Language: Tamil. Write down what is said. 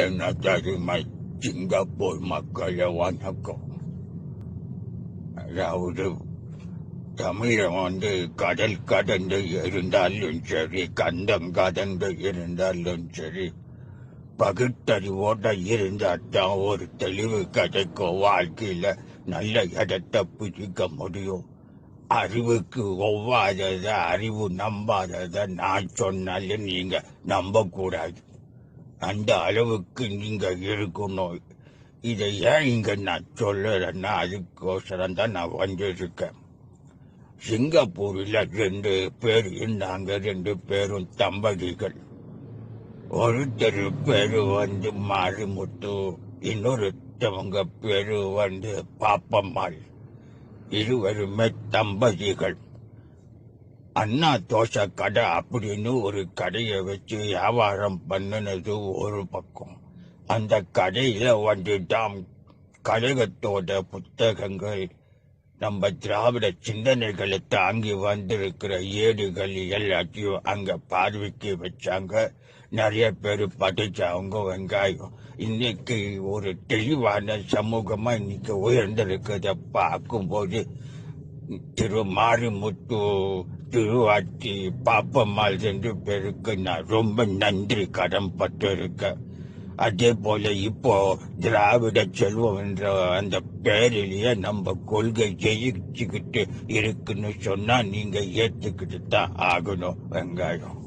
என்ன தருமை சிங்கப்பூர் மக்கள வணக்கம் அதாவது தமிழன் வந்து கடல் கடந்து இருந்தாலும் சரி கண்டம் கடந்து இருந்தாலும் சரி பகுத்தறிவோட இருந்தால்தான் ஒரு தெளிவு கிடைக்கும் வாழ்க்கையில நல்ல இடத்தை பிடிக்க முடியும் அறிவுக்கு ஒவ்வாதத அறிவு நம்பாதத நான் சொன்னாலும் நீங்க நம்பக்கூடாது அந்த அளவுக்கு நீங்க இருக்கணும். இதை ஏன் இங்க நான் சொல்லுறேன்னா அதுக்கோசரம் தான் நான் வந்திருக்கேன். சிங்கப்பூரில் ரெண்டு பேர் இருந்தாங்க. ரெண்டு பேரும் தம்பதிகள். ஒருத்தர் பேரு வந்து மாரிமுத்து இன்னொருத்தவங்க பேரு வந்து பாப்பம்மாள். இருவருமே தம்பதிகள். அண்ணா தோசை கடை அப்படின்னு ஒரு கடையை வச்சு வியாபாரம் பண்ணினது ஒரு பக்கம். அந்த கடையில வந்து கழகத்தோட புத்தகங்கள் நம்ம திராவிட சிந்தனைகளை தாங்கி வந்திருக்கிற ஏடுகள் எல்லாத்தையும் அங்க பார்வைக்கு வச்சாங்க. நிறைய பேர் படிச்சவங்க வெங்காயம். இன்னைக்கு ஒரு தெளிவான சமூகமா இன்னைக்கு உயர்ந்திருக்கிறத பார்க்கும்போது திரு மாரிமுத்து திருவாச்சி பாப்பம்மாள் ரெண்டு பேருக்கு நான் ரொம்ப நன்றி கடன் பட்டிருக்கேன். அதே போல இப்போ திராவிட செல்வம் என்ற அந்த பேரிலேயே நம்ம கொள்கை ஜெயிச்சுக்கிட்டு இருக்குன்னு சொன்னா நீங்க ஏத்துக்கிட்டு தான் ஆகணும் வெங்காயம்.